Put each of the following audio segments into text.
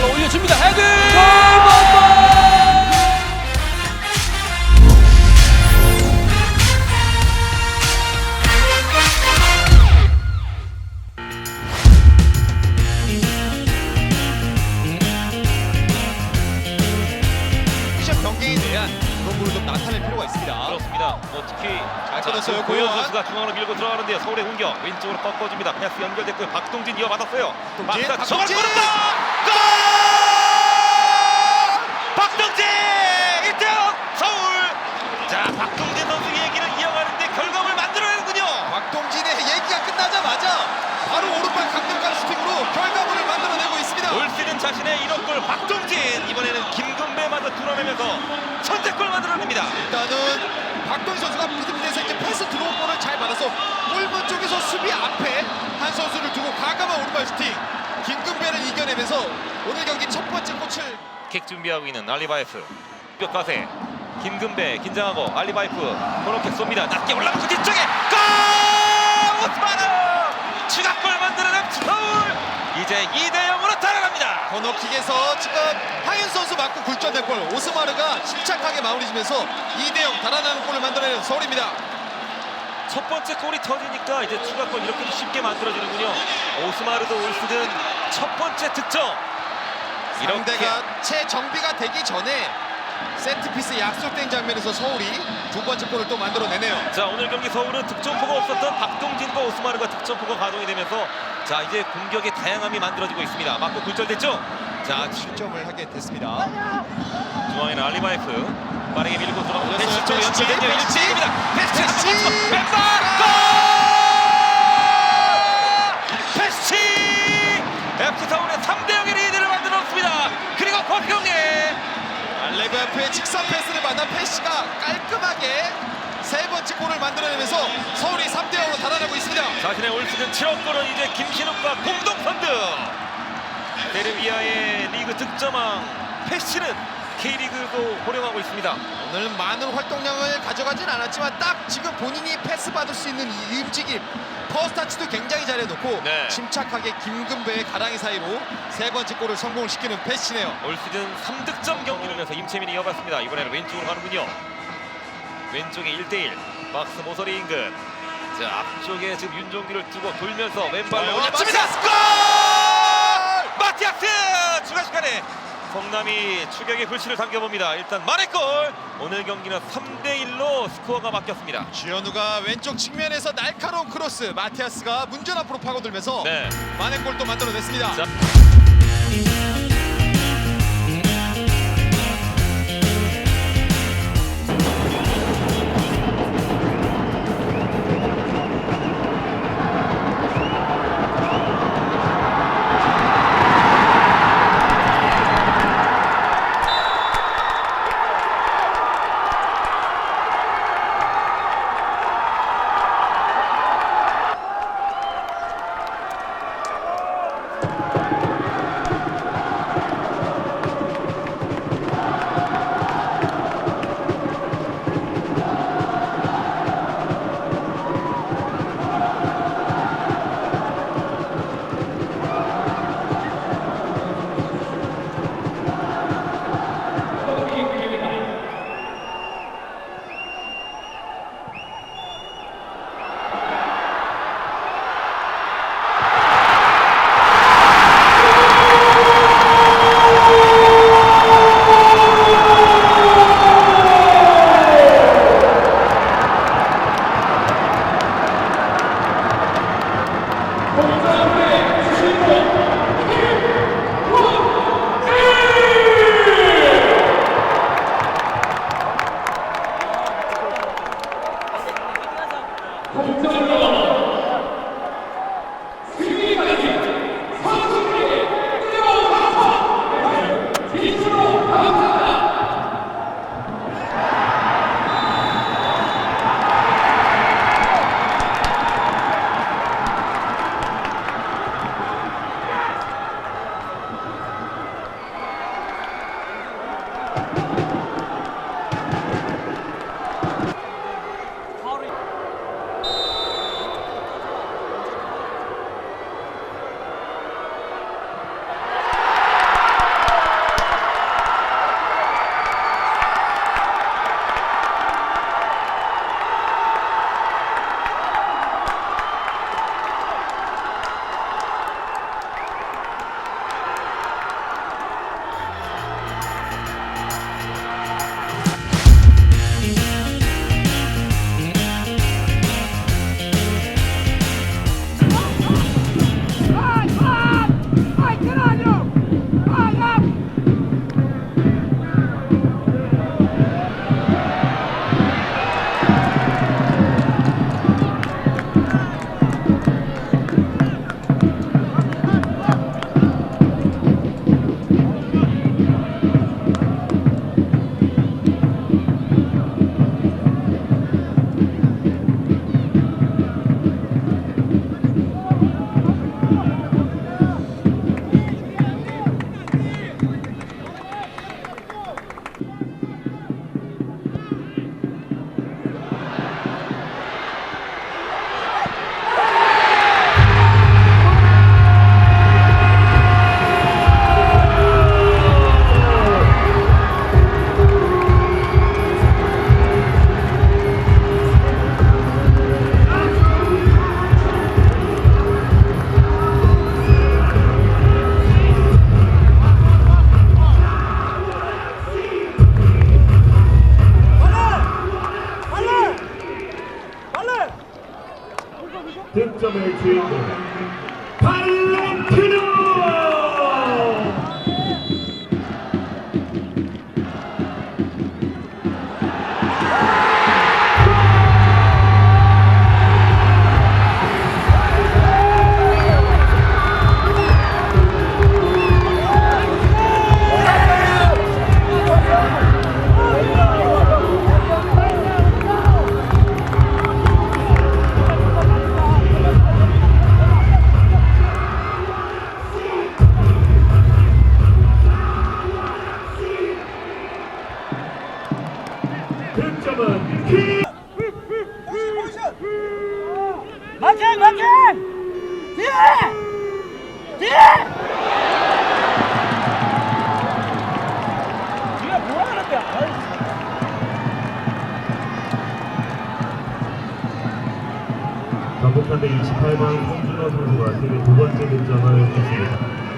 왼발로 올려줍니다. 헤딩! 골! 시합 경기에 대한 그런 부분을 좀 나타낼 필요가 있습니다. 그렇습니다. 뭐 특히 잘 끊었어요, 고현 고현. 선수가 중앙으로 밀고 들어가는데요. 서울의 공격 왼쪽으로 꺾어줍니다. 패스 연결됐고요. 박동진 이어받았어요. 박동진, 막다 저걸 박동진! 뿌렸다. 골! 박동진 1등 서울. 자 박동진 선수 얘기를 이어가는데 결과물 만들어내는군요. 박동진의 얘기가 끝나자마자 바로 오른발 강력한 슈팅으로 결과물을 만들어내고 있습니다. 올 시즌 자신의 1억 골 박동진 이번에는 김금배마저 뚫어내면서 선제골 만들어냅니다. 일단은 박동진 선수가 미드필드에서 이제 패스 들어온 볼을 잘 받아서 골문 쪽에서 수비 앞에 한 선수를 두고 과감한 오른발 슈팅. 김금배를 이겨내면서 오늘 경기 첫 번째 꽃을 킥 준비하고 있는 알리바이프 뼈 가세 김금배 긴장하고 알리바이프 코너킥 쏩니다 낮게 올라가고 뒤쪽에 이제 2대 0으로 달아납니다. 코너킥에서 지금 하윤 선수 맞고 굴절된 골 오스마르가 침착하게 마무리 지면서 2대 0 달아나는 골을 만들어내는 서울입니다. 첫 번째 골이 터지니까 이제 추가골 이렇게도 쉽게 만들어지는군요. 오스마르도 올 시즌 첫 번째 득점. 이렇게 상대가 채 정비가 되기 전에 세트피스 약속된 장면에서 서울이 두 번째 골을 또 만들어내네요. 자 오늘 경기 서울은 득점포가 없었던 박동진과 오스마르가 득점포가 가동이 되면서 자 이제 공격의 다양함이 만들어지고 있습니다 맞고 굴절됐죠 자 실점을 하게 됐습니다. 중앙에는 알리바이프 빠르게 밀고 들어가고 올렸어요. 패스 쪽에 패스치. 1대1입니다 패스 패스치. 레그아프의 직선 패스를 받아 패시가 깔끔하게 세 번째 골을 만들어내면서 서울이 3대 0으로 달아나고 있습니다. 자신의 올 시즌 7억 골은 이제 김신욱과 공동 선두 세르비아의 리그 득점왕 패시는 K리그도 호령하고 있습니다 오늘 많은 활동량을 가져가진 않았지만 딱 지금 본인이 패스 받을 수 있는 이 움직임 퍼스타치도 굉장히 잘해놓고 네. 침착하게 김금배의 가랑이 사이로 세 번째 골을 성공을 시키는 패시네요. 올 시즌 3득점 경기를 이임채민이 이어봤습니다. 이번에는 왼쪽으로 가는군요. 왼쪽에 1대1 박스 모서리 인근. 자 앞쪽에 지금 윤종규를 두고 돌면서 왼발로 어, 올려칩니다. 골! 마티아스 추가 시간에 성남이 추격의 불씨를 당겨봅니다. 일단 만회골. 오늘 경기는 3대1로 스코어가 바뀌었습니다. 주현우가 왼쪽 측면에서 날카로운 크로스 마티아스가 문전 앞으로 파고들면서 네. 만회골도 만들어냈습니다. 자. 전북한대 28번 송준호 선수가 세계 두 번째 득점을 했습니다.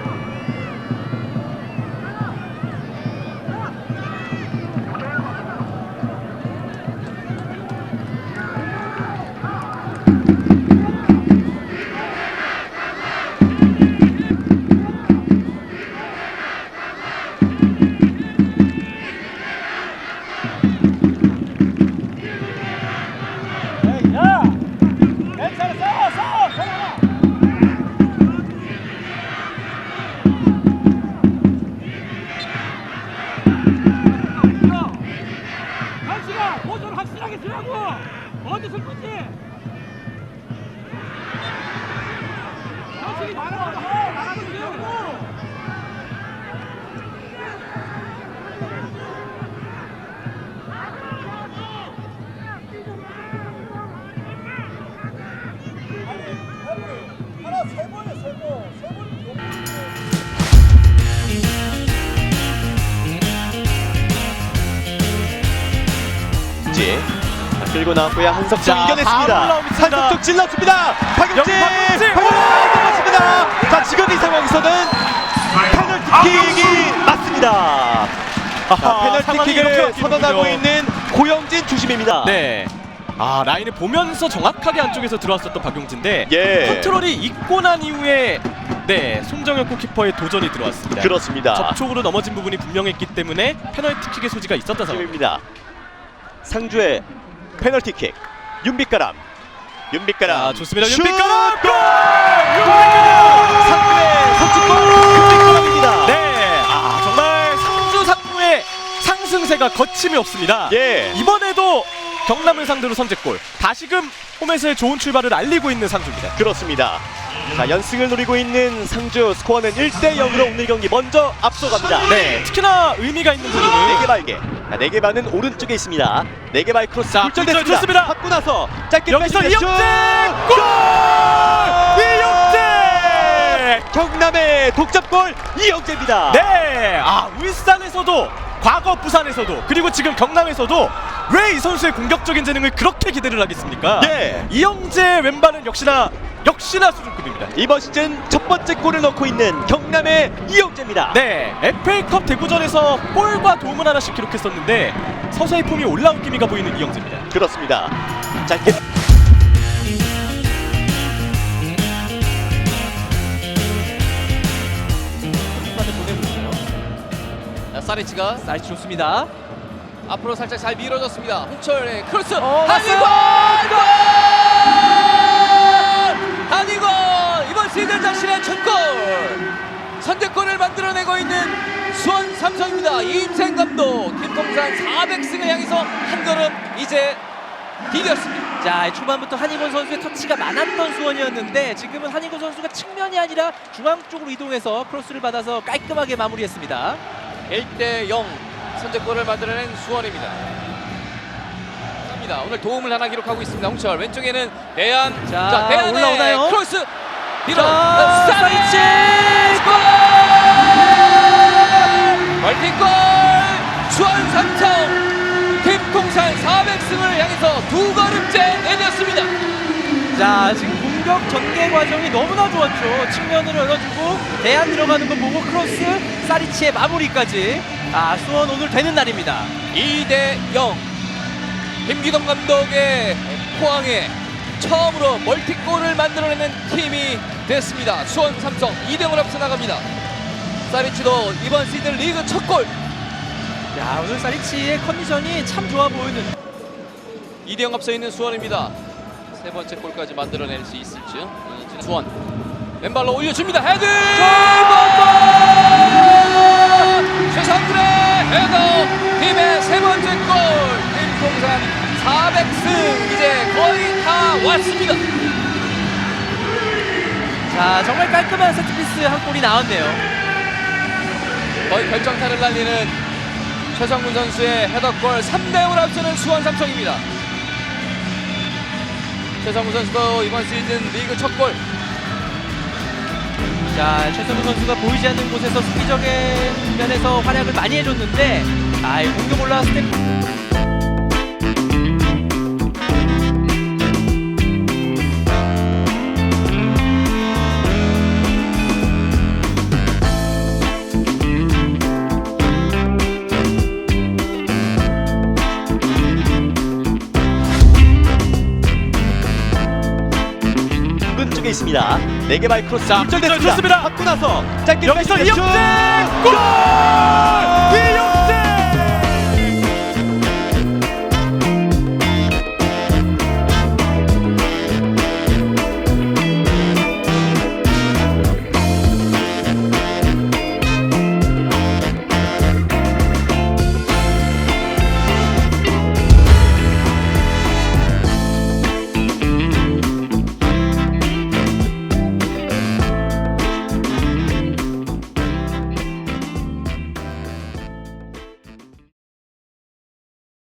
끌고 나왔고요 한석준 자, 이겨냈습니다. 한석준 찔렀습니다 박용진! 박용진 자 지금 이 상황에서는 페널티킥이 맞습니다 이렇게 페널티킥을. 선언하고 있는 고영진 주심입니다 네. 아 라인을 보면서 정확하게 안쪽에서 들어왔었던 박용진인데 예. 컨트롤이 있고 난 이후에 네 손정현 골키퍼의 도전이 들어왔습니다. 그렇습니다 접촉으로 넘어진 부분이 분명했기 때문에 페널티킥의 소지가 있었던 상황입니다. 상주의 페널티킥 윤빛가람 윤빛가람 자, 좋습니다. 슛! 윤빛가람! 골! 윤빛가람! 상주의 선취골 윤빛가람입니다 네, 아 정말 상주 상무의 상승세가 거침이 없습니다. 예. 이번에도 경남을 상대로 선제골. 다시금 홈에서의 좋은 출발을 알리고 있는 상주입니다. 그렇습니다. 자 연승을 노리고 있는 상주 스코어는 1대 0으로 오늘 경기 먼저 앞서갑니다. 네, 특히나 의미가 있는 부분은 네개 발개. 자, 네개 반은 오른쪽에 있습니다. 네개 발 크로스 자. 굴절 좋습니다. 받고 나서 짧게 여기서 이영재! 슛! 골! 이영재! 경남의 독점골 이영재입니다. 네, 아 울산에서도 과거 부산에서도 그리고 지금 경남에서도 왜 이 선수의 공격적인 재능을 그렇게 기대를 하겠습니까? 예. 이영재 왼발은 역시나 역시나 수준급입니다. 이번 시즌 첫 번째 골을 넣고 있는 경남의 이영재입니다. 네, FA컵 대구전에서 골과 도움을 하나씩 기록했었는데 서서히 폼이 올라온 기미가 보이는 이영재입니다. 그렇습니다. 짧게 자, 사리치가 사이즈 좋습니다 앞으로 살짝 잘 밀어줬습니다. 홍철의 크로스 어, 한이건 왔어요! 골! 시즌 자신의 첫 골! 선제골을 만들어내고 있는 수원 삼성입니다. 이인생 감독 김통산 400승을 향해서 한 걸음 이제 디뎠습니다. 자 초반부터 한희건 선수의 터치가 많았던 수원이었는데 지금은 한희건 선수가 측면이 아니라 중앙 쪽으로 이동해서 크로스를 받아서 깔끔하게 마무리했습니다 1대 0 선제골을 만들어낸 수원입니다. 오늘 도움을 하나 기록하고 있습니다. 홍철 왼쪽에는 대한 자, 대한의 올라오나요? 크로스 밀어. 자, 사리치 골! 멀티골! 수원 삼성! 김통산 400승을 향해서 두 걸음째 내렸습니다. 자 지금 공격 전개 과정이 너무나 좋았죠. 측면으로 열어주고 대안 들어가는 거 보고 크로스 사리치의 마무리까지. 아 수원 오늘 되는 날입니다. 2대 0 김기동 감독의 포항의 처음으로 멀티골을 만들어내는 팀이 됐습니다. 수원 삼성 2대0으로 앞서 나갑니다. 사리치도 이번 시즌 리그 첫 골. 야 오늘 사리치의 컨디션이 참 좋아 보이는 2대0 앞서 있는 수원입니다. 세 번째 골까지 만들어낼 수 있을지 어, 수원 왼발로 올려줍니다. 헤드! 골! 최상준의 헤더 팀의 세 번째 골 김동산 400승 이제 거의 다 왔습니다. 자 정말 깔끔한 세트피스 한 골이 나왔네요. 거의 결정타를 날리는 최성군 선수의 헤더골 3대0으로 앞서는 수원 삼성입니다. 최성군 선수도 이번 시즌 리그 첫 골. 자 최성훈 선수가 보이지 않는 곳에서 수비적인 면에서 활약을 많이 해줬는데 아이 공격 올라왔을 때 있습니다. 네개발 크로스 자, 입절됐습니다. 입절됐습니다. 받고 나서 짧게 여기서 이영재 골! 이영재